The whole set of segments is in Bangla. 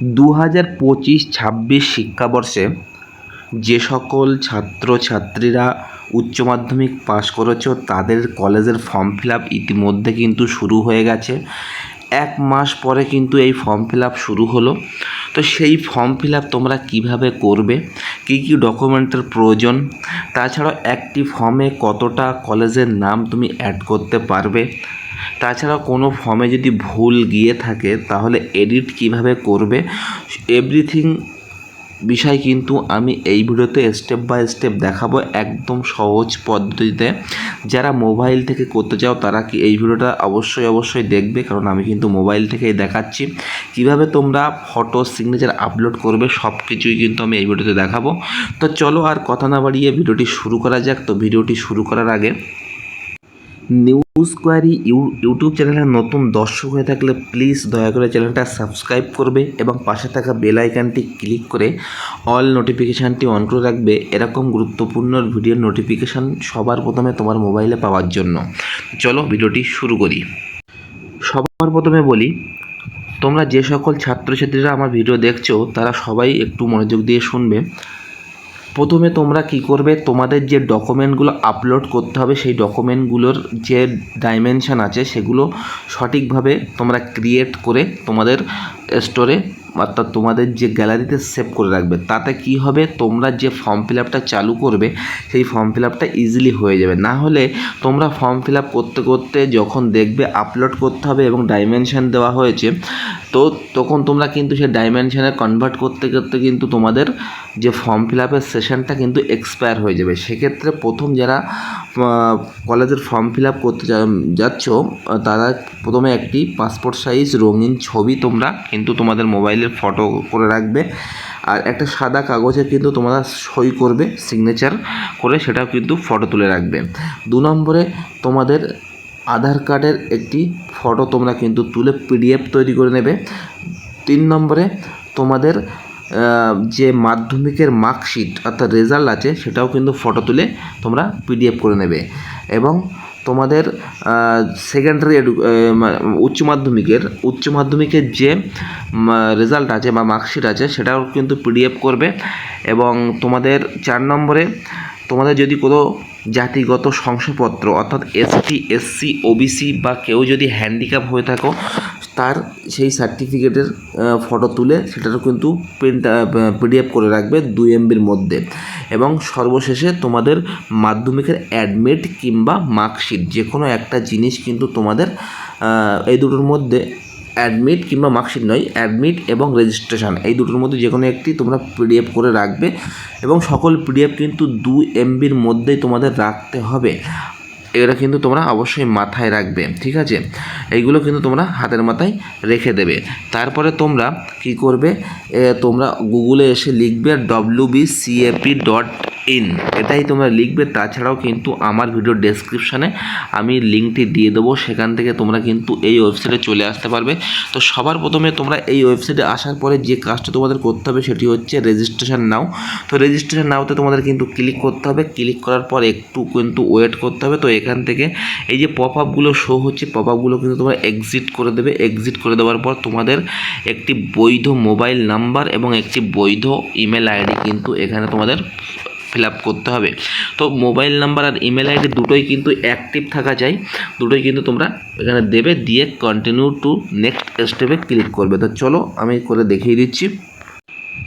দু হাজার পঁচিশ, ছাব্বিশ শিক্ষাবর্ষে যে সকল ছাত্র ছাত্রীরা উচ্চ মাধ্যমিক পাশ করেছ, তাদের কলেজের ফর্ম ফিল আপ ইতিমধ্যে কিন্তু শুরু হয়ে গেছে। এক মাস পরে কিন্তু এই ফর্ম ফিল আপ শুরু হলো। তো সেই ফর্ম ফিল আপ তোমরা কীভাবে করবে? কী কী ডকুমেন্টের প্রয়োজন? তাছাড়াও একটি ফর্মে কতটা কলেজের নাম তুমি অ্যাড করতে পারবে? তাছাড়া কোনো ফর্মে যদি ভুল গিয়ে থাকে, তাহলে এডিট কীভাবে করবে? এভরিথিং বিষয় কিন্তু আমি এই ভিডিওতে স্টেপ বাই স্টেপ দেখাবো একদম সহজ পদ্ধতিতে। যারা মোবাইল থেকে করতে চাও, তারা কি এই ভিডিওটা অবশ্যই অবশ্যই দেখবে, কারণ আমি কিন্তু মোবাইল থেকেই দেখাচ্ছি। কীভাবে তোমরা ফটো সিগনেচার আপলোড করবে সব কিছুই কিন্তু আমি এই ভিডিওতে দেখাবো। তো চলো আর কথা না বাড়িয়ে ভিডিওটি শুরু করা যাক। তো ভিডিওটি শুরু করার আগে নিউজ কোয়ারি ইউ, ইউটিউব চ্যানেলের নতুন দর্শক হয়ে থাকলে প্লিজ দয়া করে চ্যানেলটা সাবস্ক্রাইব করবে এবং পাশে থাকা বেল আইকনটি ক্লিক করে অল নোটিফিকেশানটি অন করে রাখবে। এরকম গুরুত্বপূর্ণ ভিডিওর নোটিফিকেশান সবার প্রথমে তোমার মোবাইলে পাওয়ার জন্য। চলো ভিডিওটি শুরু করি। সবার প্রথমে বলি, তোমরা যে সকল ছাত্রছাত্রীরা আমার ভিডিও দেখছ, তারা সবাই একটু মনোযোগ দিয়ে শুনবে। প্রথমে তোমরা কি করবে? তোমাদের যে ডকুমেন্টগুলো আপলোড করতে হবে, সেই ডকুমেন্টগুলোর যে ডাইমেনশন আছে, সেগুলো সঠিকভাবে তোমরা ক্রিয়েট করে তোমাদের স্টোরে অর্থাৎ তোমাদের যে গ্যালারিতে সেভ করে রাখবে। তাতে কি হবে? তোমরা যে ফর্ম ফিল আপটা চালু করবে, সেই ফর্ম ফিল আপটা ইজিলি হয়ে যাবে। না হলে তোমরা ফর্ম ফিল আপ করতে করতে যখন দেখবে আপলোড করতে হবে এবং ডাইমেনশন দেওয়া হয়েছে তো তখন তোমরা কিন্তু সেই ডাইমেনশনে কনভার্ট করতে করতে কিন্তু তোমাদের যে ফর্ম ফিল আপের সেশনটা কিন্তু এক্সপায়ার হয়ে যাবে। সেক্ষেত্রে প্রথম যারা কলেজের ফর্ম ফিল আপ করতে যাচ্ছ তারা প্রথমে একটি পাসপোর্ট সাইজ রঙিন ছবি তোমরা কিন্তু তোমাদের মোবাইলের ফটো করে রাখবে। আর একটা সাদা কাগজে কিন্তু তোমরা সই করবে সিগনেচার করে সেটাও কিন্তু ফটো তুলে রাখবে। দু নম্বরে তোমাদের আধার কার্ডের একটি ফটো তোমরা কিন্তু তুলে পিডিএফ তৈরি করে নেবে। তিন নম্বরে তোমাদের যে মাধ্যমিকের মার্কশিট অর্থাৎ রেজাল্ট আছে, সেটাও কিন্তু ফটো তুলে তোমরা পিডিএফ করে নেবে। এবং তোমাদের সেকেন্ডারি উচ্চ মাধ্যমিকের উচ্চ মাধ্যমিকের যে রেজাল্ট আছে বা মার্কশিট আছে, সেটাও কিন্তু পিডিএফ করবে। এবং তোমাদের চার নম্বরে তোমাদের যদি কোনো জাতিগত শংসাপত্র, অর্থাৎ এসটি এসসি ওবিসি বা কেউ যদি হ্যান্ডিক্যাপ হয়ে থাকো, তার সেই সার্টিফিকেটের ফটো তুলে সেটারও কিন্তু প্রিন্ট পিডিএফ করে রাখবে দুই এমবির মধ্যে। এবং সর্বশেষে তোমাদের মাধ্যমিকের অ্যাডমিট কিংবা মার্কশিট যে কোনো একটা জিনিস কিন্তু তোমাদের এই দুটোর মধ্যে অ্যাডমিট কিংবা মার্কশিট নয় অ্যাডমিট এবং রেজিস্ট্রেশন এই দুটোর মধ্যে যে কোনো একটি তোমরা পিডিএফ করে রাখবে এবং সকল পিডিএফ কিন্তু দু এমবির মধ্যেই তোমাদের রাখতে হবে। এটা কিন্তু তোমরা অবশ্যই মাথায় রাখবে, ঠিক আছে? এইগুলো কিন্তু তোমরা হাতের মাথায় রেখে দেবে। তারপরে তোমরা কি করবে? তোমরা গুগলে এসে লিখবে ডব্লিউ সিএপি ডট ইন। এটাই তোমরা লিখবে, তাছাড়াও কিন্তু আমার ভিডিও ডেসক্রিপশানে আমি লিঙ্কটি দিয়ে দেবো, সেখান থেকে তোমরা কিন্তু এই ওয়েবসাইটে চলে আসতে পারবে। তো সবার প্রথমে তোমরা এই ওয়েবসাইটে আসার পরে যে কাজটা তোমাদের করতে হবে সেটি হচ্ছে রেজিস্ট্রেশন নাও। তো রেজিস্ট্রেশন নাওতে তোমাদের কিন্তু ক্লিক করতে হবে। ক্লিক করার পর একটু কিন্তু ওয়েট করতে হবে। তো এখান থেকে এই যে পপ আপগুলো শো হচ্ছে পপ আপগুলো কিন্তু তোমরা এক্সিট করে দেবে। এক্সিট করে দেওয়ার পর তোমাদের একটি বৈধ মোবাইল নাম্বার এবং একটি বৈধ ইমেল আইডি কিন্তু এখানে তোমাদের ফিল আপ করতে হবে। তো মোবাইল নাম্বার আর ইমেল আইডি দুটোই কিন্তু অ্যাক্টিভ থাকা চাই। দুটোই কিন্তু তোমরা এখানে দেবে, দিয়ে কন্টিনিউ টু নেক্সট স্টেপে ক্লিক করবে। তো চলো আমি করে দেখিয়ে দিচ্ছি।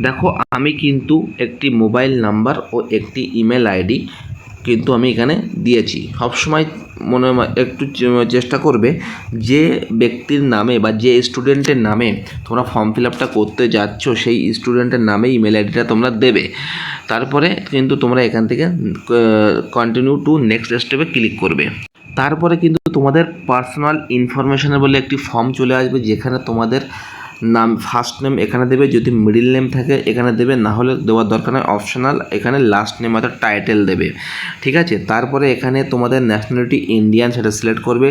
দেখো, আমি কিন্তু একটি মোবাইল নাম্বার ও একটি ইমেল আইডি কিন্তু আমি এখানে দিয়েছি। সবসময় মনে একটু চেষ্টা করবে যে ব্যক্তির নামে বা যে স্টুডেন্টের নামে তোমরা ফর্ম ফিল আপটা করতে যাচ্ছ, সেই স্টুডেন্টের নামে ইমেল আইডিটা তোমরা দেবে। তারপরে কিন্তু তোমরা এখান থেকে কন্টিনিউ টু নেক্সট স্টেপে ক্লিক করবে। তারপরে কিন্তু তোমাদের পার্সোনাল ইনফরমেশনের বলে একটি ফর্ম চলে আসবে, যেখানে তোমাদের নাম ফার্স্ট নেম এখানে দেবে, যদি মিডিল নেম থাকে এখানে দেবে, না হলে দেওয়ার দরকার নয় অপশনাল এখানে লাস্ট নেম অর্থাৎ টাইটেল দেবে। ঠিক আছে? তারপরে এখানে তোমাদের ন্যাশনালিটি ইন্ডিয়ান সেটা সিলেক্ট করবে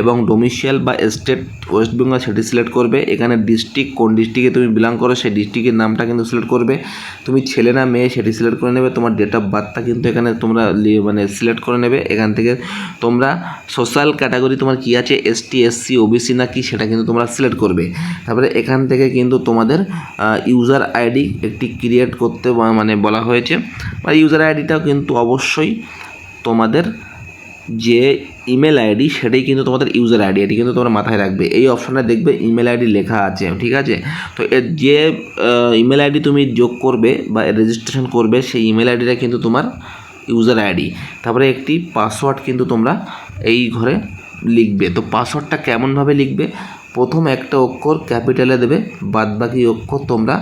এবং ডোমিসিয়াল বা স্টেট ওয়েস্ট বেঙ্গল সেটি সিলেক্ট করবে। এখানে ডিস্ট্রিক্ট কোন ডিস্ট্রিক্টে তুমি বিলং করো, সেই ডিস্ট্রিক্টের নামটা কিন্তু সিলেক্ট করবে। তুমি ছেলে না মেয়ে সেটি সিলেক্ট করে নেবে, তোমার ডেট অফ বার্থটা কিন্তু এখানে তোমরা মানে সিলেক্ট করে নেবে। এখান থেকে তোমরা সোশ্যাল ক্যাটাগরি তোমার কী আছে? এসটি এসসি ওবিসি না কি সেটা কিন্তু তোমরা সিলেক্ট করবে। তারপরে এখান থেকে কিন্তু তোমাদের ইউজার আইডি একটি ক্রিয়েট করতে মানে বলা হয়েছে। বা ইউজার আইডিটাও কিন্তু অবশ্যই তোমাদের যে ইমেল আইডি সেটাই কিন্তু তোমাদের ইউজার আইডি এটি কিন্তু তোমরা মাথায় রাখবে। এই অপশানে দেখবে ইমেল আইডি লেখা আছে, ঠিক আছে? তো এর যে ইমেল আইডি তুমি যোগ করবে বা রেজিস্ট্রেশন করবে, সেই ইমেল আইডিটা কিন্তু তোমার ইউজার আইডি তারপরে একটি পাসওয়ার্ড কিন্তু তোমরা এই ঘরে লিখবে। তো পাসওয়ার্ডটা কেমনভাবে লিখবে? প্রথম একটা অক্ষর ক্যাপিটালে দেবে বাদবাকি অক্ষর তোমরা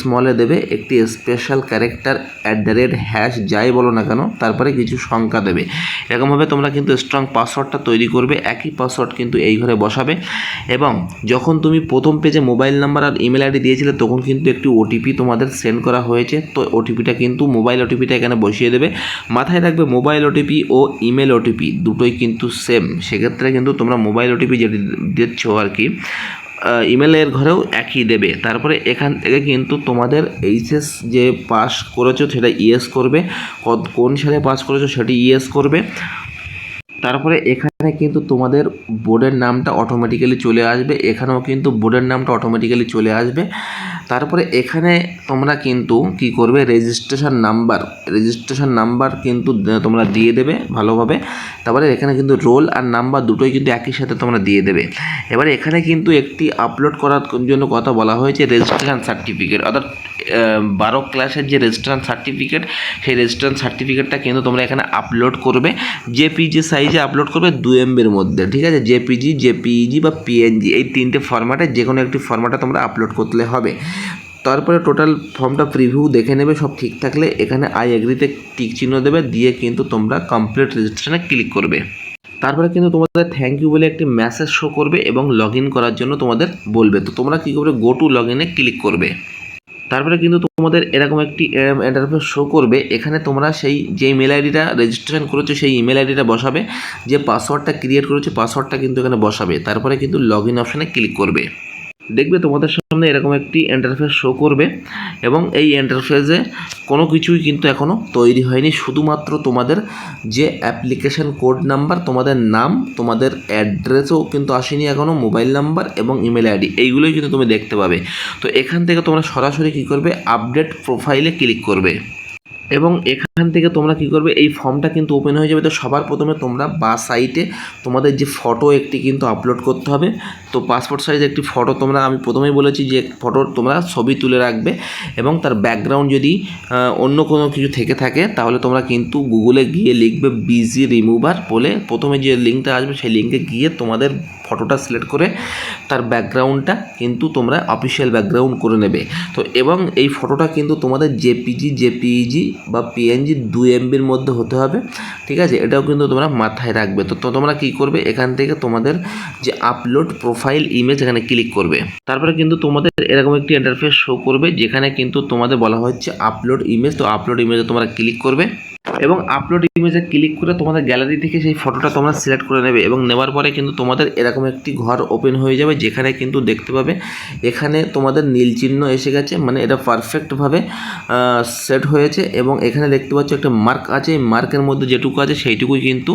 স্মলে দেবে, একটি special character at the rate hash যাই বলো না কেন, তারপরে কিছু সংখ্যা দেবে। এরকমভাবে তোমরা কিন্তু স্ট্রং পাসওয়ার্ডটা তৈরি করবে, একই পাসওয়ার্ড কিন্তু এই ঘরে বসাবে। এবং যখন তুমি প্রথম পেজে মোবাইল নাম্বার আর ইমেল আইডি দিয়েছিলে, তখন কিন্তু একটি ওটিপি তোমাদের সেন্ড করা হয়েছে। তো ওটিপিটা কিন্তু মোবাইল ওটিপিটা এখানে বসিয়ে দেবে। মাথায় রাখবে মোবাইল ওটিপি ও ইমেল ওটিপি দুটোই কিন্তু সেম সেক্ষেত্রে কিন্তু তোমরা মোবাইল ওটিপি যেটি দিচ্ছ আর কি ইমেলের ঘরেও একই দেবে। তারপরে এখান থেকে কিন্তু তোমাদের এইচএস যে পাস করেছ সেটা ইএস করবে। কত- কোন সালে পাস করেছ সেটি ইএস করবে। তারপরে এখানে কিন্তু তোমাদের বোর্ডের নামটা অটোমেটিক্যালি চলে আসবে। এখানেও কিন্তু বোর্ডের নামটা অটোমেটিক্যালি চলে আসবে। তারপরে এখানে তোমরা কিন্তু কি করবে? রেজিস্ট্রেশন নাম্বার রেজিস্ট্রেশন নাম্বার কিন্তু তোমরা দিয়ে দেবে ভালোভাবে। তারপরে এখানে কিন্তু রোল আর নাম্বার দুটোই কিন্তু একই সাথে তোমরা দিয়ে দেবে। এবারে এখানে কিন্তু একটি আপলোড করার জন্য কথা বলা হয়েছে রেজিস্ট্রেশন সার্টিফিকেট অর্থাৎ বারো ক্লাসের যে রেজিস্ট্রেশন সার্টিফিকেট সেই রেজিস্ট্রেশন সার্টিফিকেটটা কিন্তু তোমরা এখানে আপলোড করবে। জেপিজি সাইজে আপলোড করবে দু এমবির মধ্যে, ঠিক আছে? জেপিজি জেপিইজি বা পিএনজি এই তিনটে ফরম্যাটে যে কোনো একটি ফরম্যাটে তোমরা আপলোড করলে হবে। তারপরে টোটাল ফর্মটা প্রিভিউ দেখে নেবে, সব ঠিক থাকলে এখানে আই এগ্রিতে টিক চিহ্ন দেবে, দিয়ে কিন্তু তোমরা কমপ্লিট রেজিস্ট্রেশনে ক্লিক করবে। তারপরে কিন্তু তোমাদের থ্যাংক ইউ বলে একটি মেসেজ শো করবে এবং লগ করার জন্য তোমাদের বলবে। তো তোমরা কী করবে? গো টু লগ ক্লিক করবে। তারপরে কিন্তু তোমাদের এরকম একটি ইন্টারফেস শো করবে। এখানে তোমরা সেই যে ইমেল আইডিটা রেজিস্ট্রেশন করেছ, সেই ইমেল আইডিটা বসাবে। যে পাসওয়ার্ডটা ক্রিয়েট করেছ পাসওয়ার্ডটা কিন্তু এখানে বসাবে। তারপরে কিন্তু লগ ইন অপশানে ক্লিক করবে। দেখবে তোমাদের সামনে এরকম একটি ইন্টারফেস শো করবে এবং এই ইন্টারফেসে কোনো কিছুই কিন্তু এখনও তৈরি হয়নি। শুধুমাত্র তোমাদের যে অ্যাপ্লিকেশন কোড নাম্বার তোমাদের নাম, তোমাদের অ্যাড্রেসও কিন্তু আসেনি এখনও মোবাইল নাম্বার এবং ইমেল আইডি এইগুলোই কিন্তু তুমি দেখতে পাবে। তো এখান থেকে তোমরা সরাসরি কী করবে? আপডেট প্রোফাইলে ক্লিক করবে। এবং এখান থেকে তোমরা কি করবে? এই ফর্মটা কিন্তু ওপেন হয়ে যাবে। তো সবার প্রথমে তোমরা বা সাইটে তোমাদের যে ফটো একটি কিন্তু আপলোড করতে হবে। তো পাসপোর্ট সাইজ একটি ফটো তোমরা, আমি প্রথমেই বলেছি যে ফটো তোমরা ছবি তুলে রাখবে এবং তার ব্যাকগ্রাউন্ড যদি অন্য কোনো কিছু থেকে থাকে, তাহলে তোমরা কিন্তু গুগলে গিয়ে লিখবে বিজি রিমুভার বলে। প্রথমে যে লিঙ্কটা আসবে, সেই লিঙ্কে গিয়ে তোমাদের ফটোটা সিলেক্ট করে তার ব্যাকগ্রাউন্ডটা কিন্তু তোমরা অফিসিয়াল ব্যাকগ্রাউন্ড করে নেবে। তো এবং এই ফটোটা কিন্তু তোমাদের জেপিজি জেপিইজি বা পিএনজি দু এমবির মধ্যে হতে হবে, ঠিক আছে? এটাও কিন্তু তোমরা মাথায় রাখবে। তো তোমরা কি করবে? এখান থেকে তোমাদের যে আপলোড প্রোফাইল ইমেজ এখানে ক্লিক করবে। তারপরে কিন্তু তোমাদের এরকম একটি ইন্টারফেস শো করবে, যেখানে কিন্তু তোমাদের বলা হচ্ছে আপলোড ইমেজ তো আপলোড ইমেজে তোমরা ক্লিক করবে। এবং আপলোড ইমেজে ক্লিক করে তোমাদের গ্যালারি থেকে সেই ফটোটা তোমরা সিলেক্ট করে নেবে এবং নেওয়ার পরে কিন্তু তোমাদের এরকম একটি ঘর ওপেন হয়ে যাবে যেখানে কিন্তু দেখতে পাবে এখানে তোমাদের নীল চিহ্ন এসে গেছে মানে এটা পারফেক্টভাবে সেট হয়েছে এবং এখানে দেখতে পাচ্ছ একটা মার্ক আছে, এই মার্কের মধ্যে যেটুকু আছে সেইটুকুই কিন্তু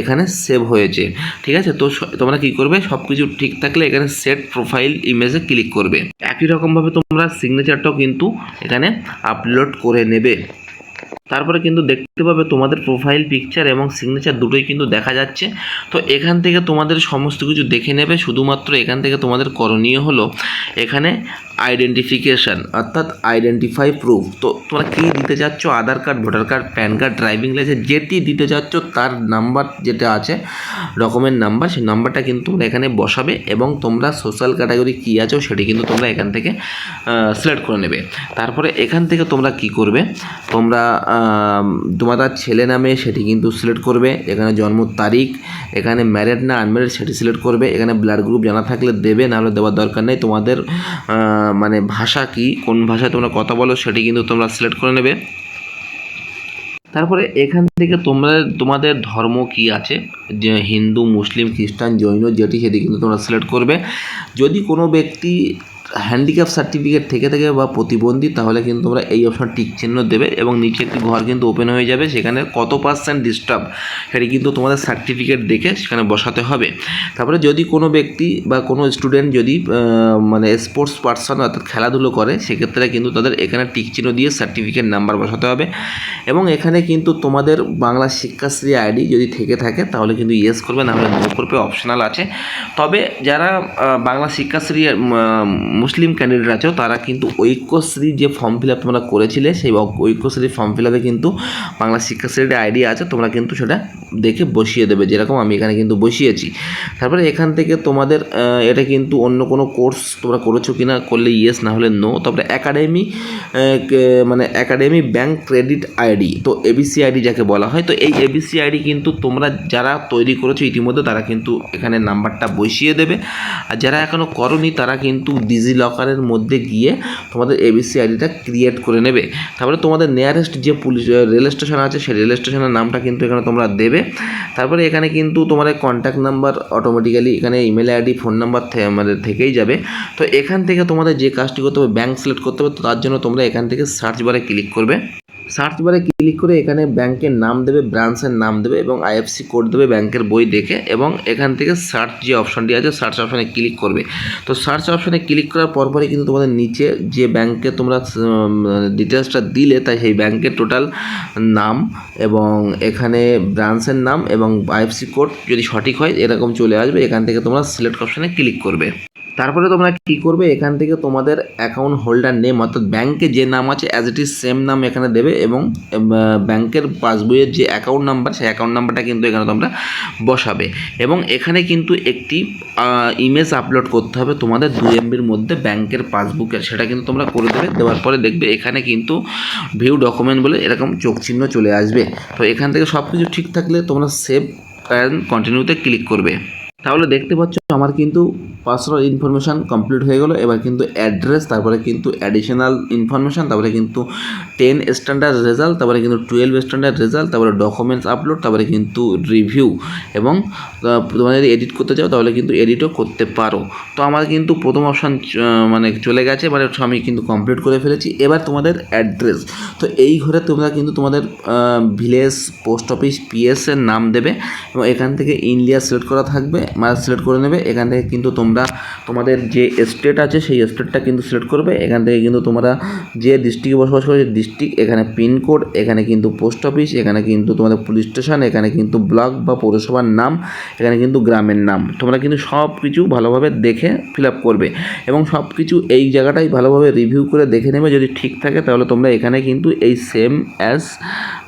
এখানে সেভ হয়েছে, ঠিক আছে? তো তোমরা কি করবে? সব কিছু ঠিক থাকলে এখানে সেট প্রোফাইল ইমেজে ক্লিক করবে। একই রকমভাবে তোমরা সিগনেচারটাও কিন্তু এখানে আপলোড করে নেবে। তারপরে কিন্তু দেখতে পাবে তোমাদের প্রোফাইল পিকচার এবং সিগনেচার দুটোই কিন্তু দেখা যাচ্ছে। তো এখান থেকে তোমাদের সমস্ত কিছু দেখে নেবে, শুধুমাত্র এখান থেকে তোমাদের করণীয় হলো এখানে আইডেন্টিফিকেশান অর্থাৎ আইডেন্টিফাই প্রুফ তো তোমরা কী দিতে চাচ্ছ? Aadhaar card, voter card, PAN card driving licence যেটি দিতে চাচ্ছ তার নাম্বার যেটা আছে ডকুমেন্ট নাম্বার সেই নাম্বারটা কিন্তু তোমরা এখানে বসাবে এবং তোমরা সোশ্যাল ক্যাটাগরি কী আছো সেটি কিন্তু তোমরা এখান থেকে সিলেক্ট করে নেবে। তারপরে এখান থেকে তোমরা কি করবে? তোমরা আম, তোমাদের ছেলে নামে সেটি কিন্তু সিলেক্ট করবে। এখানে জন্ম তারিখ এখানে ম্যারেড না আনম্যারেড সেটি সিলেক্ট করবে। এখানে ব্লাড গ্রুপ জানা থাকলে দেবে নাহলে দেওয়ার দরকার নেই। তোমাদের মানে ভাষা কি কোন ভাষায় তোমরা কথা বলো সেটি কিন্তু তোমরা সিলেক্ট করে নেবে। তারপরে এখান থেকে তোমরা তোমাদের ধর্ম কি আছে? যে হিন্দু মুসলিম খ্রিস্টান জৈন যেটি সেটি কিন্তু তোমরা সিলেক্ট করবে। যদি কোনো ব্যক্তি হ্যান্ডিক্যাপ সার্টিফিকেট থেকে থাকে বা প্রতিবন্ধী, তাহলে কিন্তু তোমরা এই অপশন টিক চিহ্ন দেবে এবং নিচে একটি ঘর কিন্তু ওপেন হয়ে যাবে, সেখানে কত পার্সেন্ট ডিস্টার্ব সেটি কিন্তু তোমাদের সার্টিফিকেট দেখে সেখানে বসাতে হবে। তারপরে যদি কোনো ব্যক্তি বা কোনো স্টুডেন্ট যদি মানে স্পোর্টস পার্সন অর্থাৎ খেলাধুলো করে, সেক্ষেত্রে কিন্তু তাদের এখানে টিক চিহ্ন দিয়ে সার্টিফিকেট নাম্বার বসাতে হবে। এবং এখানে কিন্তু তোমাদের বাংলা শিক্ষাশ্রী আইডি যদি থেকে থাকে, তাহলে কিন্তু ইয়েস করবে না হলে নো করবে অপশনাল আছে। তবে যারা বাংলা শিক্ষাশ্রী মুসলিম ক্যান্ডিডেট আছো তারা কিন্তু ঐক্যশ্রী যে ফর্ম ফিল আপ তোমরা করেছিলে, সেই ঐক্যশ্রী ফর্ম ফিল কিন্তু বাংলা শিক্ষাশ্রীর আইডি আছে, তোমরা কিন্তু সেটা দেখে বসিয়ে দেবে, যেরকম আমি এখানে কিন্তু বসিয়েছি। তারপরে এখান থেকে তোমাদের এটা কিন্তু অন্য কোনো কোর্স তোমরা করেছ কি না করলে ইয়েস না হলে নো তারপরে একাডেমি মানে একাডেমি ব্যাংক ক্রেডিট আইডি তো এবিসি আইডি যাকে বলা হয়, তো এই এবিসি আইডি কিন্তু তোমরা যারা তৈরি করেছ ইতিমধ্যে, তারা কিন্তু এখানে নাম্বারটা বসিয়ে দেবে। আর যারা এখনও করনি, তারা কিন্তু ডিজি লকারের মধ্যে গিয়ে তোমাদের এবিসি আইডিটা ক্রিয়েট করে নেবে। তারপরে তোমাদের নিয়ারেস্ট যে পুলিশ রেল স্টেশন আছে, সেই রেল স্টেশনের নামটা কিন্তু এখানে তোমরা দেবে। তারপরে এখানে কিন্তু তোমাদের কন্ট্যাক্ট নাম্বার অটোমেটিক্যালি এখানে ইমেল আইডি ফোন নাম্বার মানে থেকেই যাবে। তো এখান থেকে তোমাদের যে কাজটি করতে হবে ব্যাঙ্ক সিলেক্ট করতে হবে তার জন্য তোমরা এখান থেকে সার্চ বারে ক্লিক করবে। সার্চ বারে ক্লিক করে এখানে ব্যাংকের নাম দেবে ব্রাঞ্চের নাম দেবে এবং আইএফসি কোড দেবে ব্যাংকের বই দেখে এবং এখান থেকে সার্চ যে অপশানটি আছে সার্চ অপশানে ক্লিক করবে। তো সার্চ অপশানে ক্লিক করার পরপরই কিন্তু তোমাদের নিচে যে ব্যাংকে তোমরা ডিটেলসটা দিলে তাই সেই ব্যাংকের টোটাল নাম এবং এখানে ব্রাঞ্চের নাম এবং আইএফসি কোড যদি সঠিক হয় এরকম চলে আসবে, এখান থেকে তোমরা সিলেক্ট অপশানে ক্লিক করবে। তারপরে তোমরা কি করবে? এখান থেকে তোমাদের অ্যাকাউন্ট হোল্ডার নেম অর্থাৎ ব্যাংকে যে নাম আছে অ্যাজ ইট ইজ সেম নাম এখানে দেবে এবং ব্যাংকের পাসবইয়ের যে অ্যাকাউন্ট নাম্বার সেই অ্যাকাউন্ট নাম্বারটা কিন্তু এখানে তোমরা বসাবে। এবং এখানে কিন্তু একটি ইমেজ আপলোড করতে হবে তোমাদের দুই এমবির মধ্যে ব্যাংকের পাসবুকের সেটা কিন্তু তোমরা করে দেবে, দেওয়ার পরে দেখবে এখানে কিন্তু ভিউ ডকুমেন্ট বলে এরকম চোখ চিহ্ন চলে আসবে। তো এখান থেকে সব কিছু ঠিক থাকলে তোমরা সেভ অ্যান্ড কন্টিনিউতে ক্লিক করবে। তাহলে দেখতে পাচ্ছ আমার কিন্তু পার্সোনাল ইনফরমেশান কমপ্লিট হয়ে গেলো। এবার কিন্তু অ্যাড্রেস তারপরে কিন্তু অ্যাডিশনাল ইনফরমেশান তারপরে কিন্তু টেন স্ট্যান্ডার্ড রেজাল্ট তারপরে কিন্তু টুয়েলভ স্ট্যান্ডার্ড রেজাল্ট তারপরে ডকুমেন্টস আপলোড তারপরে কিন্তু রিভিউ এবং তোমরা যদি এডিট করতে চাও তাহলে কিন্তু এডিটও করতে পারো। তো আমার কিন্তু প্রথম অপশান মানে চলে গেছে মানে আমি কিন্তু কমপ্লিট করে ফেলেছি। এবার তোমাদের অ্যাড্রেস তো এই ঘরে তোমরা কিন্তু তোমাদের ভিলেজ পোস্ট অফিস পিএস এর নাম দেবে এবং এখান থেকে ইন্ডিয়া সিলেক্ট করা থাকবে মানে সিলেক্ট করে নেবে, এখান থেকে কিন্তু তোমরা তোমাদের যে স্টেট আছে সেই স্টেটটা কিন্তু সিলেক্ট করবে, এখান থেকে কিন্তু তোমরা যে ডিস্ট্রিক্টে বসবাস করো ডিস্ট্রিক্ট এখানে পিনকোড এখানে কিন্তু পোস্ট অফিস এখানে কিন্তু তোমাদের পুলিশ স্টেশন এখানে কিন্তু ব্লক বা পৌরসভার নাম, এখানে কিন্তু গ্রামের নাম। তোমরা কিন্তু সব কিছু ভালোভাবে দেখে ফিল আপ করবে এবং সব কিছু এই জায়গাটাই ভালোভাবে রিভিউ করে দেখে নেবে। যদি ঠিক থাকে তাহলে তোমরা এখানে কিন্তু এই সেম অ্যাজ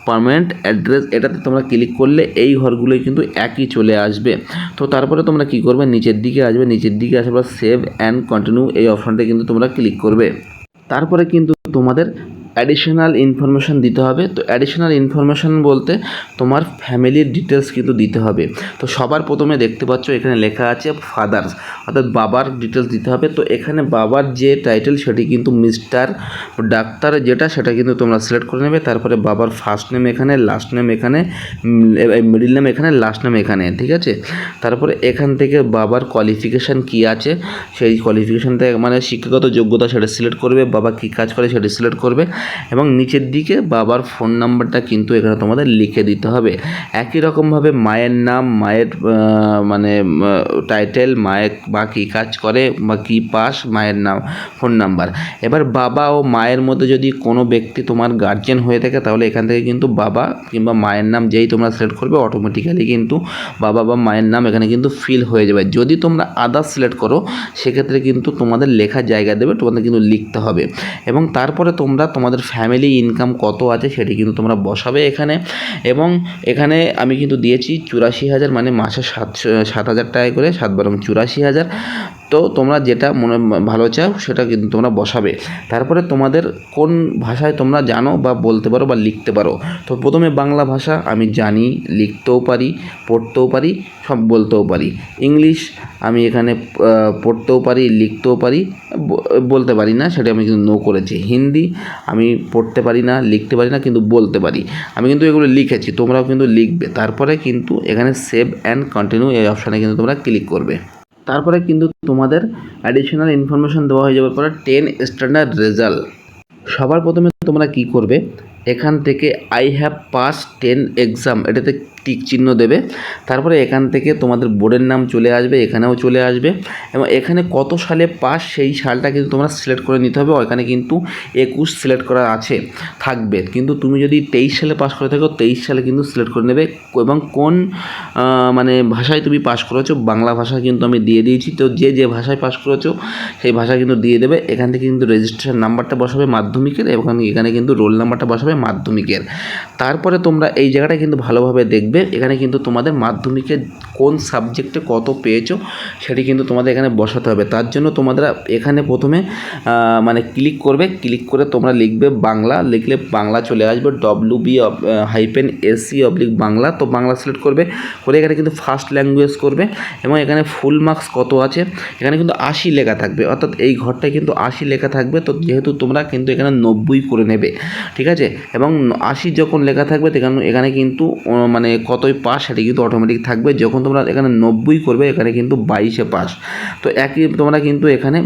পারমানেন্ট অ্যাড্রেস এটাতে তোমরা ক্লিক করলে এই ঘরগুলোই কিন্তু একই চলে আসবে। তো তারপরে তোমরা কি করবে? নিচের দিকে আসবে। নিচের দিকে আসবে সেভ অ্যান্ড কন্টিনিউ এই অপশানটা কিন্তু তোমরা ক্লিক করবে। তারপরে কিন্তু তোমাদের অ্যাডিশনাল ইনফরমেশান দিতে হবে। তো অ্যাডিশনাল ইনফরমেশান বলতে তোমার ফ্যামিলির ডিটেলস কিন্তু দিতে হবে। তো সবার প্রথমে দেখতে পাচ্ছ এখানে লেখা আছে ফাদার্স অর্থাৎ বাবার ডিটেলস দিতে হবে। তো এখানে বাবার যে টাইটেল সেটি কিন্তু মিস্টার ডাক্তার যেটা, সেটা কিন্তু তোমরা সিলেক্ট করে নেবে। তারপরে বাবার ফার্স্ট নেম এখানে লাস্ট নেম এখানে মিডিল নেম এখানে লাস্ট নেম এখানে, ঠিক আছে? তারপরে এখান থেকে বাবার কোয়ালিফিকেশান কী আছে? সেই কোয়ালিফিকেশান থেকে মানে শিক্ষাগত যোগ্যতা সেটা সিলেক্ট করবে। বাবা কী কাজ করে সেটা সিলেক্ট করবে। এবং নিচের দিকে বাবার ফোন নাম্বারটা কিন্তু এখানে তোমাদের লিখে দিতে হবে। একই রকমভাবে মায়ের নাম, মায়ের মানে টাইটেল মায়ের বা কী কাজ করে বা কী পাস, মায়ের নাম ফোন নাম্বার এবার বাবা ও মায়ের মধ্যে যদি কোনো ব্যক্তি তোমার গার্জেন হয়ে থাকে, তাহলে এখান থেকে কিন্তু বাবা কিংবা মায়ের নাম যেই তোমরা সিলেক্ট করবে অটোমেটিক্যালি কিন্তু বাবা বা মায়ের নাম এখানে কিন্তু ফিল হয়ে যাবে। যদি তোমরা আদার্স সিলেক্ট করো, সেক্ষেত্রে কিন্তু তোমাদের লেখার জায়গা দেবে, তোমাদের কিন্তু লিখতে হবে। এবং তারপরে তোমরা তোমাদের ফ্যামিলি ইনকাম কত আছে সেটি কিন্তু তোমরা বসাবে এখানে। এবং এখানে আমি কিন্তু দিয়েছি চুরাশি হাজার মানে মাসে সাত সাত হাজার টাকা করে, সাত বারং চুরাশি হাজার। তো তোমরা যেটা মনে ভালো চাও সেটা কিন্তু তোমরা বসাবে। তারপরে তোমাদের কোন ভাষায় তোমরা জানো বা বলতে পারো বা লিখতে পারো। তো প্রথমে বাংলা ভাষা আমি জানি, লিখতেও পারি, পড়তেও পারি, সব বলতেও পারি। ইংলিশ আমি এখানে পড়তেও পারি, লিখতেও পারি বলতে পারি না, সেটা আমি কিন্তু নো করেছি। হিন্দি আমি পড়তে পারি না, লিখতে পারি না, কিন্তু বলতে পারি। আমি কিন্তু এগুলো লিখেছি, তোমরাও কিন্তু লিখবে। তারপরে কিন্তু এখানে সেভ অ্যান্ড কন্টিনিউ এই অপশানে কিন্তু তোমরা ক্লিক করবে। তারপরে কিন্তু তোমাদের অ্যাডিশনাল ইনফরমেশান দেওয়া হয়ে যাওয়ার পরে টেন স্ট্যান্ডার্ড রেজাল্ট সবার প্রথমে তোমরা কি করবে? এখান থেকে I have pass ten exam এটাতে টিক চিহ্ন দেবে। তারপরে এখান থেকে তোমাদের বোর্ডের নাম চলে আসবে, এখানেও চলে আসবে। এবং এখানে কত সালে পাস সেই সালটা কিন্তু তোমরা সিলেক্ট করে নিতে হবে। ওখানে কিন্তু একুশ সিলেক্ট করা আছে, থাকবে। কিন্তু তুমি যদি তেইশ সালে পাস করে থাকো, তেইশ সালে কিন্তু সিলেক্ট করে নেবে। এবং কোন মানে ভাষায় তুমি পাস করেছ, বাংলা ভাষা কিন্তু আমি দিয়ে দিয়েছি। তো যে যে ভাষায় পাস করেছ, সেই ভাষা কিন্তু দিয়ে দেবে। এখান থেকে কিন্তু রেজিস্ট্রেশন নাম্বারটা বসাবে মাধ্যমিকের, এবং এখানে কিন্তু রোল নাম্বারটা বসাবে মাধ্যমিকের। তারপরে তোমরা এই জায়গাটা কিন্তু ভালোভাবে দেখবে। এখানে কিন্তু তোমাদের মাধ্যমিকের কোন সাবজেক্টে কত পেয়েছ সেটি কিন্তু তোমাদের এখানে বসাতে হবে। তার জন্য তোমরা এখানে প্রথমে মানে ক্লিক করবে ক্লিক করে তোমরা লিখবে বাংলা, লিখলে বাংলা চলে আসবে W B hyphen AC oblique Bangla, তো বাংলা সিলেক্ট করবে, করে এখানে কিন্তু ফার্স্ট ল্যাঙ্গুয়েজ করবে এবং এখানে ফুল মার্কস কত আছে, এখানে কিন্তু আশি লেখা থাকবে, অর্থাৎ এই ঘরটায় কিন্তু আশি লেখা থাকবে, তো যেহেতু তোমরা কিন্তু এখানে নব্বই করে নেবে, ঠিক আছে? এবং আশি যখন লেখা থাকবে তখন এখানে কিন্তু মানে কতই পাস সেটি কিন্তু অটোমেটিক থাকবে। যখন তোমরা এখানে নব্বই করবে, এখানে কিন্তু বাইশে পাস। তো একই তোমরা কিন্তু এখানে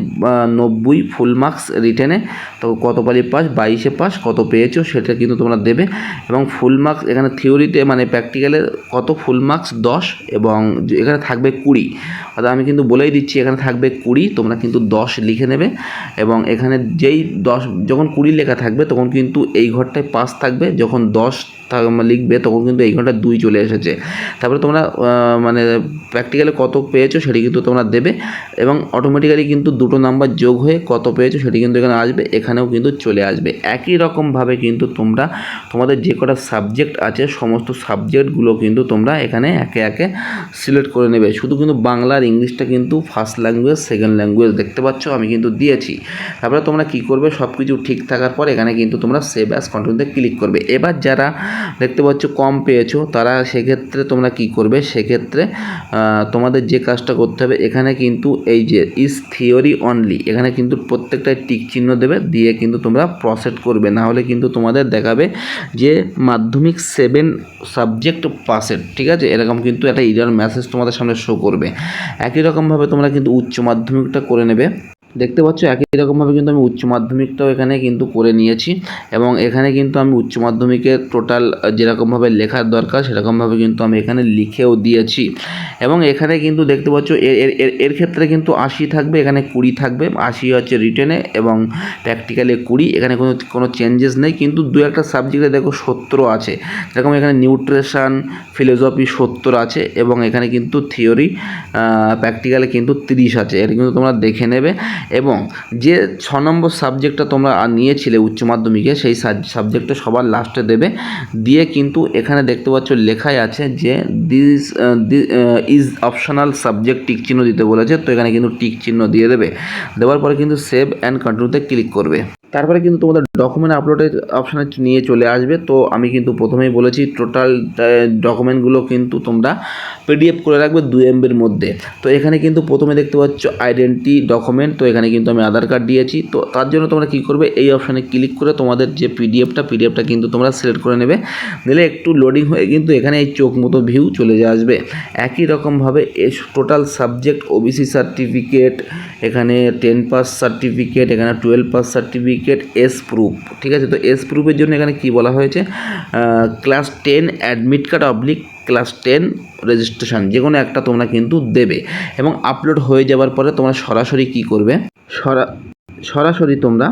নব্বই ফুল মার্কস রিটেনে তো কত পালি পাস? বাইশে পাস। কত পেয়েছ? সেটা কিন্তু তোমরা দেবে। এবং ফুল মার্কস এখানে থিওরিতে মানে প্র্যাকটিক্যালে কত ফুল মার্কস দশ। এবং এখানে থাকবে কুড়ি। অর্থাৎ আমি কিন্তু বলেই দিচ্ছি, এখানে থাকবে কুড়ি। তোমরা কিন্তু দশ লিখে নেবে। এবং এখানে যেই দশ, যখন কুড়ি লেখা থাকবে, তখন কিন্তু এই ঘরটায় পাস থাকবে। যখন দশ লিখবে, তখন কিন্তু এই ঘণ্টা দুই চলে এসেছে। তারপরে তোমরা মানে প্র্যাকটিক্যালে কত পেয়েছ সেটি কিন্তু তোমরা দেবে এবং অটোমেটিক্যালি কিন্তু দুটো নাম্বার যোগ হয়ে কত পেয়েছ সেটি কিন্তু এখানে আসবে, এখানেও কিন্তু চলে আসবে। একই রকমভাবে কিন্তু তোমরা, তোমাদের যে কটা সাবজেক্ট আছে, সমস্ত সাবজেক্টগুলো কিন্তু তোমরা এখানে একে একে সিলেক্ট করে নেবে। শুধু কিন্তু বাংলা আর ইংলিশটা কিন্তু ফার্স্ট ল্যাঙ্গুয়েজ সেকেন্ড ল্যাঙ্গুয়েজ দেখতে পাচ্ছ, আমি কিন্তু দিয়েছি। তারপরে তোমরা কি করবে সব কিছু ঠিক থাকার পর এখানে কিন্তু তোমরা সেভ অ্যাস কন্টিনিউতে ক্লিক করবে। এবার যারা দেখতে পাচ্ছ, কম পেয়েছ। তারা সেক্ষেত্রে তোমরা কি করবে? সেক্ষেত্রে তোমাদের যে কাজটা করতে হবে, এখানে কিন্তু এই যে ইজ থিওরি অনলি এখানে কিন্তু প্রত্যেকটায় টিক চিহ্ন দেবে, দিয়ে কিন্তু তোমরা প্রসেস করবে। না হলে কিন্তু তোমাদের দেখাবে যে, মাধ্যমিক সেভেন সাবজেক্ট পাসের ঠিক আছে? এরকম কিন্তু একটা ইরার মেসেজ তোমাদের সামনে শো করবে। একই রকমভাবে তোমরা কিন্তু উচ্চ মাধ্যমিকটা করে নেবে। দেখতে পাচ্ছ, একই রকমভাবে কিন্তু আমি উচ্চ মাধ্যমিকটাও এখানে কিন্তু করে নিয়েছি এবং এখানে কিন্তু আমি উচ্চ মাধ্যমিকের টোটাল যেরকমভাবে লেখার দরকার সেরকমভাবে কিন্তু আমি এখানে লিখেও দিয়েছি। এবং এখানে কিন্তু দেখতে পাচ্ছ এর এর ক্ষেত্রে কিন্তু আশি থাকবে, এখানে কুড়ি থাকবে, আশি হচ্ছে রিটেনে এবং প্র্যাকটিক্যালে কুড়ি, এখানে কোনো কোনো চেঞ্জেস নেই, কিন্তু দু একটা সাবজেক্টে দেখো সত্তর আছে। যেরকম এখানে নিউট্রিশন ফিলোসফি সত্তর আছে এবং এখানে কিন্তু থিওরি প্র্যাকটিক্যালে কিন্তু তিরিশ আছে। এটা কিন্তু তোমরা দেখে নেবে। এবং যে ছ নম্বর সাবজেক্টটা তোমরা নিয়েছিলে উচ্চ মাধ্যমিকে, সেই সাবজেক্টটা সবার লাস্টে দেবে। দিয়ে কিন্তু এখানে দেখতে পাচ্ছ লেখাই আছে যে this is optional subject tick চিহ্ন দিতে বলেছে, তো এখানে কিন্তু টিক চিহ্ন দিয়ে দেবে। দেওয়ার পরে কিন্তু সেভ অ্যান্ড কন্টিনিউতে ক্লিক করবে। তারপরে কিন্তু তোমাদের ডকুমেন্ট আপলোডের অপশানে নিয়ে চলে আসবে। তো আমি কিন্তু প্রথমেই বলেছি টোটাল ডকুমেন্টগুলো কিন্তু তোমরা পিডিএফ করে রাখবে দুই এমবির মধ্যে। তো এখানে কিন্তু প্রথমে দেখতে পাচ্ছ আইডেন্টি ডকুমেন্ট তো এখানে কিন্তু আমি আধার কার্ড দিয়েছি। তো তার জন্য তোমরা কী করবে, এই অপশানে ক্লিক করে তোমাদের যে পিডিএফটা পিডিএফটা কিন্তু তোমরা সিলেক্ট করে নেবে। নিলে একটু লোডিং হয়ে কিন্তু এখানে এই চোখ মতো ভিউ চলে আসবে। একই রকমভাবে এই টোটাল সাবজেক্ট ওবিসি সার্টিফিকেট এখানে টেন পাস সার্টিফিকেট এখানে twelve pass certificate as proof ঠিক আছে? তো এস প্রুফের জন্য এখানে কি বলা হয়েছে? Class ten admit card oblique class ten registration যে কোনো একটা তোমরা কিন্তু দেবে। এবং আপলোড হয়ে যাওয়ার পরে তোমরা সরাসরি কি করবে? সরা, সরাসরি তোমরা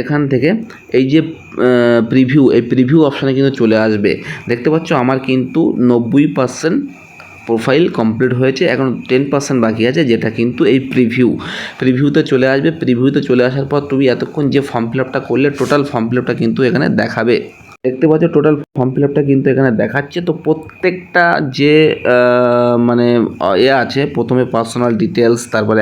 এখান থেকে এই যে প্রিভিউ এই প্রিভিউ অপশানে কিন্তু চলে আসবে। দেখতে পাচ্ছ আমার কিন্তু নব্বই পার্সেন্ট প্রোফাইল কমপ্লিট হয়েছে, এখন টেন পার্সেন্ট বাকি আছে, যেটা কিন্তু এই প্রিভিউ প্রিভিউতে চলে আসবে প্রিভিউতে চলে আসার পর তুমি এতক্ষণ যে ফর্ম ফিল আপটা করলে টোটাল ফর্ম ফিল আপটা কিন্তু এখানে দেখাবে। দেখতে পাচ্ছ টোটাল ফর্ম ফিল আপটা কিন্তু এখানে দেখাচ্ছে। তো প্রত্যেকটা যে মানে এ আছে, প্রথমে পার্সোনাল ডিটেলস তারপরে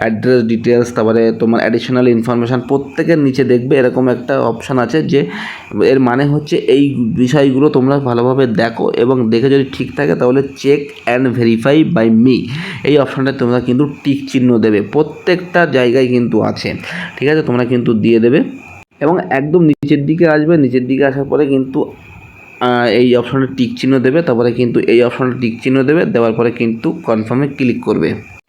অ্যাড্রেস ডিটেলস তারপরে তোমার অ্যাডিশনাল ইনফরমেশান প্রত্যেকের নিচে দেখবে এরকম একটা অপশান আছে যে, এর মানে হচ্ছে এই বিষয়গুলো তোমরা ভালোভাবে দেখো এবং দেখে যদি ঠিক থাকে তাহলে check and verify by me এই অপশানটা তোমরা কিন্তু টিক চিহ্ন দেবে। প্রত্যেকটা জায়গায় কিন্তু আছে। ঠিক আছে? তোমরা কিন্তু দিয়ে দেবে। এবং একদম নিচের দিকে আসবে, নিচের দিকে আসার পরে কিন্তু এই অপশানটা টিক চিহ্ন দেবে, তারপরে কিন্তু এই অপশানটা টিক চিহ্ন দেবে, দেওয়ার পরে কিন্তু কনফার্মে ক্লিক করবে।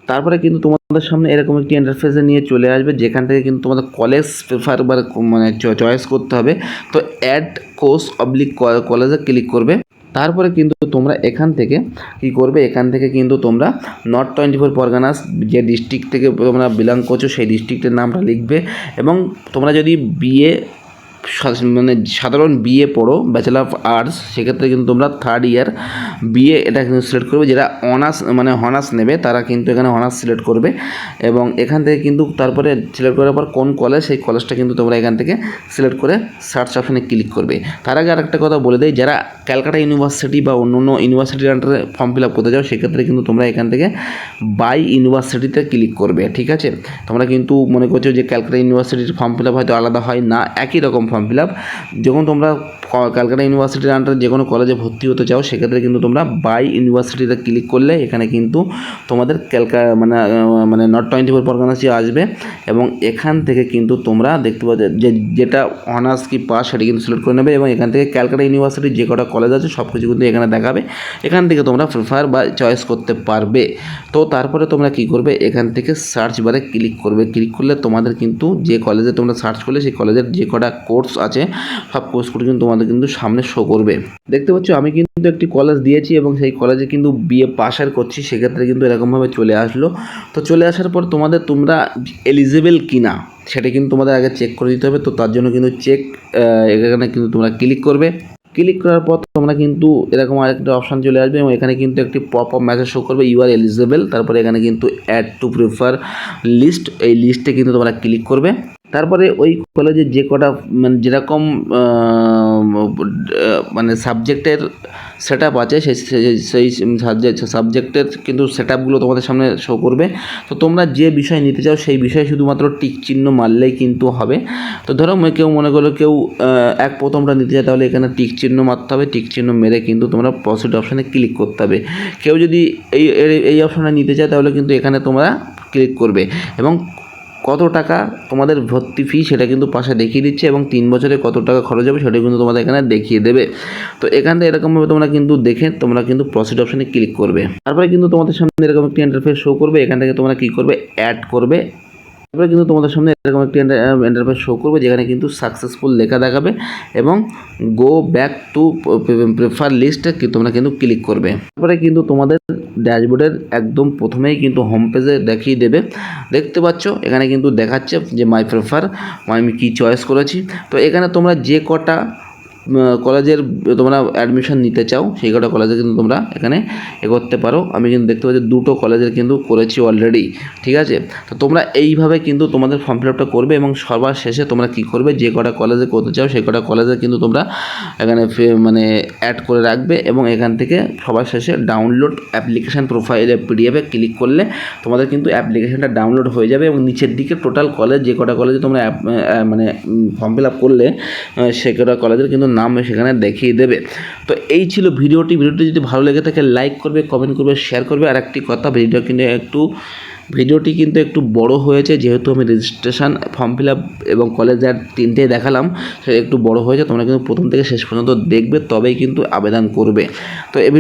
তারপরে কিন্তু তোমাদের সামনে এরকম একটি ইন্টারফেসে নিয়ে চলে আসবে, যেখান থেকে কিন্তু তোমাদের কলেজ প্রেফার বা মানে চয়েস করতে হবে। তো অ্যাড কোর্স অবলিক কলেজে ক্লিক করবে। তারপরে কিন্তু তোমরা এখান থেকে কি করবে? এখান থেকে কিন্তু তোমরা নর্থ টোয়েন্টি ফোর পরগানাস যে ডিস্ট্রিক্ট থেকে তোমরা বিলং করছ, সেই ডিস্ট্রিক্টের নামটা লিখবে এবং তোমরা যদি বিএ মানে সাধারণ বিএ পড়ো ব্যাচেলার অফ আর্টস সেক্ষেত্রে কিন্তু তোমরা থার্ড ইয়ার বিএ এটা কিন্তু সিলেক্ট করবে যারা অনার্স মানে অনার্স নেবে, তারা কিন্তু এখানে অনার্স সিলেক্ট করবে এবং এখান থেকে কিন্তু তারপরে সিলেক্ট করার পর কোন কলেজ সেই কলেজটা কিন্তু তোমরা এখান থেকে সিলেক্ট করে সার্চ অপশানে ক্লিক করবে। তার আগে আরেকটা কথা বলে দেয় যারা ক্যালকাটা ইউনিভার্সিটি বা অন্য অন্য ইউনিভার্সিটির আন্ডারে ফর্ম ফিল আপ করতে যাও সেক্ষেত্রে কিন্তু তোমরা এখান থেকে বাই ইউনিভার্সিটিতে ক্লিক করবে, ঠিক আছে? তোমরা কিন্তু মনে করছ যে ক্যালকাটা ইউনিভার্সিটির ফর্ম ফিল আপ হয়তো আলাদা হয় না, একই রকম ফর্ম ফিল আপ যখন তোমরা ক্যালকাটা ইউনিভার্সিটির আন্ডারে যে কোনো কলেজে ভর্তি হতে চাও, সেক্ষেত্রে কিন্তু তোমরা বাই ইউনিভার্সিটিতে ক্লিক করলে এখানে কিন্তু তোমাদের ক্যালকা মানে মানে নট টোয়েন্টি ফোর পরগনাসি আসবে এবং এখান থেকে কিন্তু তোমরা দেখতে পাচ্ছ যে, যেটা অনার্স কি পাস সেটা কিন্তু সিলেক্ট করে নেবে এবং এখান থেকে ক্যালকাটা ইউনিভার্সিটির যে কটা কলেজ আছে সব কিছু কিন্তু এখানে দেখাবে। এখান থেকে তোমরা প্রিফার বা চয়েস করতে পারবে। তো তারপরে তোমরা কি করবে? এখান থেকে সার্চ বারে ক্লিক করবে। ক্লিক করলে তোমাদের কিন্তু যে কলেজে তোমরা সার্চ করলে, সেই কলেজের যে কটা কোর্স আছে, সব কোর্সগুলো কিন্তু তোমাদের কিন্তু সামনে শো করবে। দেখতে পাচ্ছ, আমি কিন্তু একটি কলেজ দিয়েছি এবং সেই কলেজে কিন্তু বিএ পাশের করছি, সেক্ষেত্রে কিন্তু এরকমভাবে চলে আসলো। তো চলে আসার পর তোমাদের তোমরা এলিজিবল কিনা, সেটা কিন্তু তোমাদের আগে চেক করে দিতে হবে। তো তার জন্য কিন্তু চেক এখানে কিন্তু তোমরা ক্লিক করবে। ক্লিক করার পর তোমরা কিন্তু এরকম আরেকটা অপশান চলে আসবে এবং এখানে কিন্তু একটি পপ আপ মেসেজ শো করবে ইউ আর এলিজিবল তারপরে এখানে কিন্তু অ্যাড টু প্রিফার লিস্ট এই লিস্টে কিন্তু তোমরা ক্লিক করবে। তারপরে ওই কলেজে যে কটা মানে যেরকম মানে সাবজেক্টের সেট আপ আছে, সেই, সেই- সাবজেক্ট সাবজেক্টের কিন্তু সেট আপগুলো তোমাদের সামনে শো করবে। তো তোমরা যে বিষয় নিতে চাও, সেই বিষয়ে শুধুমাত্র টিক চিহ্ন মারলেই কিন্তু হবে। তো ধরো কেউ মনে করল, কেউ এক প্রথমটা নিতে চায়, তাহলে এখানে টিক চিহ্ন মারতে হবে। টিক চিহ্ন মেরে কিন্তু তোমরা প্রসিড অপশানে ক্লিক করতে হবে। কেউ যদি এই- এই অপশানটা নিতে চায়, তাহলে কিন্তু এখানে তোমরা ক্লিক করবে। এবং কত টাকা তোমাদের ভর্তি ফি সেটা কিন্তু পাশে দেখিয়ে দিচ্ছে এবং তিন বছরে কত টাকা খরচ হবে সেটা কিন্তু তোমাদের এখানে দেখিয়ে দেবে। তো এখান থেকে এরকমভাবে তোমরা কিন্তু দেখে, তোমরা কিন্তু প্রসিড অপশানে ক্লিক করবে। তারপরে কিন্তু তোমাদের সামনে এরকম একটি ইন্টারফেস শো করবে। এখান থেকে তোমরা কী করবে? অ্যাড করবে। তারপরে কিন্তু তোমাদের সামনে এরকম একটি ইন্টারফেস শো করবে, যেখানে কিন্তু সাকসেসফুল লেখা দেখাবে এবং গো ব্যাক টু প্রেফার লিস্টে তোমরা কিন্তু ক্লিক করবে। তারপরে কিন্তু তোমাদের ড্যাশবোর্ডের একদম প্রথমেই কিন্তু হোম পেজে দেখিয়ে দেবে। দেখতে পাচ্ছ, এখানে কিন্তু দেখাচ্ছে যে মাই প্রেফার আমি কী চয়েস করেছি। তো এখানে তোমরা যে কটা কলেজের, তোমরা অ্যাডমিশন নিতে চাও, সেই কটা কলেজে কিন্তু তোমরা এখানে এ করতে পারো। আমি কিন্তু দেখতে পাচ্ছি দুটো কলেজের কিন্তু করেছি অলরেডি ঠিক আছে? তো তোমরা এইভাবে কিন্তু তোমাদের ফর্ম ফিল আপটা করবে এবং সবার শেষে তোমরা কি করবে, যে কটা কলেজে করতে চাও, সেই কটা কলেজে কিন্তু তোমরা এখানে মানে অ্যাড করে রাখবে এবং এখান থেকে সবার শেষে ডাউনলোড অ্যাপ্লিকেশান প্রোফাইলে পিডিএফে ক্লিক করলে তোমাদের কিন্তু অ্যাপ্লিকেশানটা ডাউনলোড হয়ে যাবে এবং নিচের দিকে টোটাল কলেজ যে কটা কলেজে তোমরা মানে ফর্ম ফিল আপ করলে সে কটা কলেজের কিন্তু নাম সেখানে দেখিয়ে দেবে। তো এই ছিল ভিডিওটি। ভিডিওটি যদি ভালো লেগে থাকে লাইক করবে কমেন্ট করবে শেয়ার করবে। আর একটি কথা ভিডিও কিন্তু একটু ভিডিওটি কিন্তু একটু বড় হয়েছে। যেহেতু আমি রেজিস্ট্রেশন ফর্ম ফিল আপ এবং কলেজ আর তিনটেই দেখালাম, সেটা একটু বড় হয়েছে। তোমরা কিন্তু প্রথম থেকে শেষ পর্যন্ত দেখবে, তবেই কিন্তু আবেদন করবে। তো এই